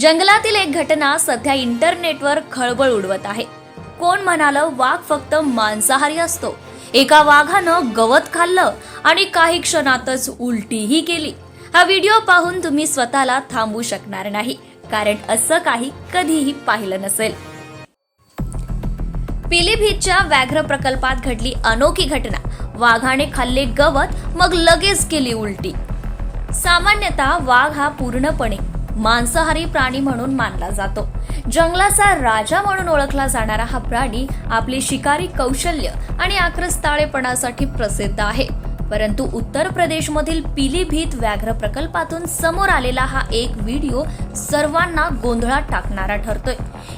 जंगलातील एक घटना सध्या इंटरनेटवर खळबळ उडवत आहे. कोण म्हणालं वाघ फक्त मांसाहारी असतो? एका वाघानं गवत खाल्लं आणि काही क्षणातच उलटीही केली. हा व्हिडिओ पाहून तुम्ही स्वतःला थांबू शकणार नाही कारण असं काही कधीही पाहिलं नसेल. पिलीभीतच्या व्याघ्र प्रकल्पात घडली अनोखी घटना. वाघाने खाल्ले गवत मग लगेच केली उलटी. सामान्यतः वाघ हा पूर्णपणे मांसाहारी प्राणी म्हणून मानला जातो. जंगलाचा राजा म्हणून ओळखला जाणारा हा प्राणी आपली शिकारी कौशल्य आणि आक्रस्ताळेपणासाठी प्रसिद्ध आहे. परंतु उत्तर प्रदेशमधील पिलीभीत व्याघ्र प्रकल्पातून समोर आलेला हा एक व्हिडिओ सर्वांना गोंधळात टाकणारा ठरतोय.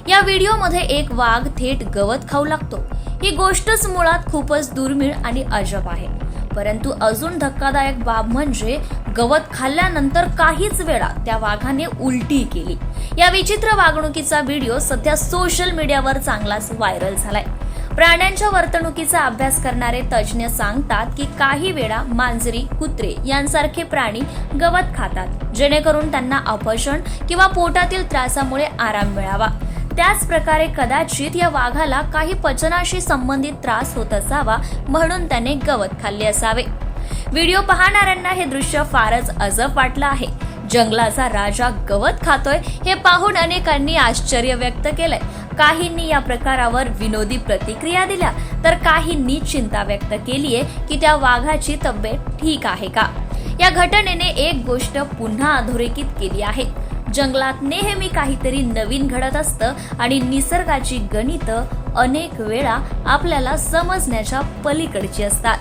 या व्हिडिओमध्ये एक वाघ थेट गवत खाऊ लागतो. ही गोष्टच मुळात खूपच दुर्मिळ आणि अजब आहे. परंतु अजून धक्कादायक बाब म्हणजे गवत खाल्ल्यानंतर काहीच वेळा त्या वाघाने उलटी केली. या विचित्र वागणुकीचा व्हिडिओ सध्या सोशल मीडियावर चांगलाच व्हायरल झालाय. प्राण्यांच्या वर्तणुकीचा अभ्यास करणारे तज्ज्ञ सांगतात की काही वेळा मांजरी कुत्रे यांसारखे प्राणी गवत खातात जेणेकरून त्यांना अपचन किंवा पोटातील त्रासामुळे आराम मिळावा. त्याच प्रकारे कदाचित या वाघाला काही पचनाशी संबंधित त्रास होत असावा म्हणून त्याने गवत खाल्ले असावे. व्हिडिओ पाहणाऱ्यांना हे दृश्य फारच अजब वाटलं आहे. जंगलाचा राजा गवत खातोय हे पाहून अनेकांनी आश्चर्य व्यक्त केलंय. काहींनी या प्रकारावर विनोदी प्रतिक्रिया दिल्या तर काहींनी चिंता व्यक्त केलीये की त्या वाघाची तब्येत ठीक आहे का? या घटनेने एक गोष्ट पुन्हा अधोरेखित केली आहे. जंगलात नेहमी काहीतरी नवीन घडत असतं आणि निसर्गाची गणितं अनेक वेळा आपल्याला समजण्याच्या पलीकडची असतात.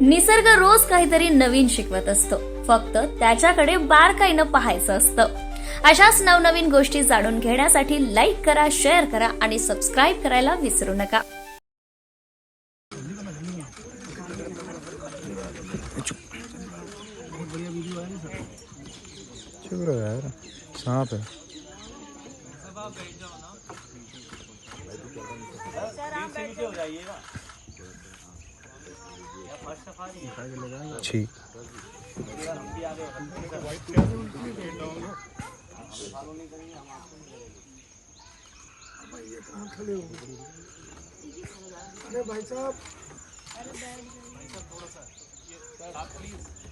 निसर्ग रोज काहीतरी नवीन शिकवत असतो. फक्त त्याच्याकडे बारकाईनं पाहायचं असतं. अशाच नवनवीन गोष्टी जाणून घेण्यासाठी लाईक करा शेअर करा आणि सबस्क्राईब करायला विसरू नका. बढ़िया वीडियो आया शुक्र है यार, सांप है। ठीक। अरे भाई साहब अरे थोड़ा सा आप प्लीज़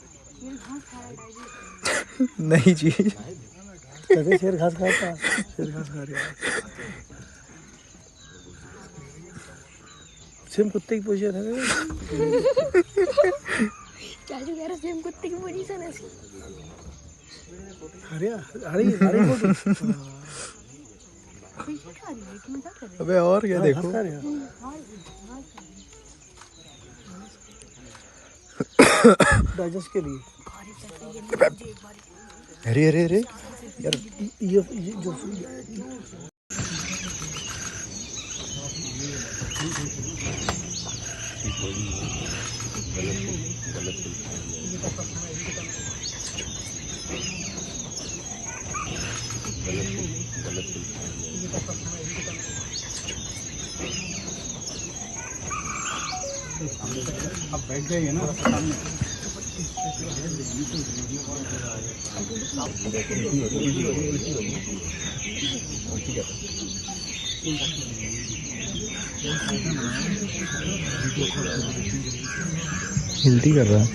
नई चीज़ कहते शेर घास खाता शेर घास खा रहा सेम कुत्ते की पोजीशन है? चाचू कह रहा सेम कुत्ते की पोजीशन है। हरी हरी बोल अबे और क्या देखो घास खा रहा डाइजेस्ट के लिए अरे अरे अरे यार ये ये जो हिलती कर रहा है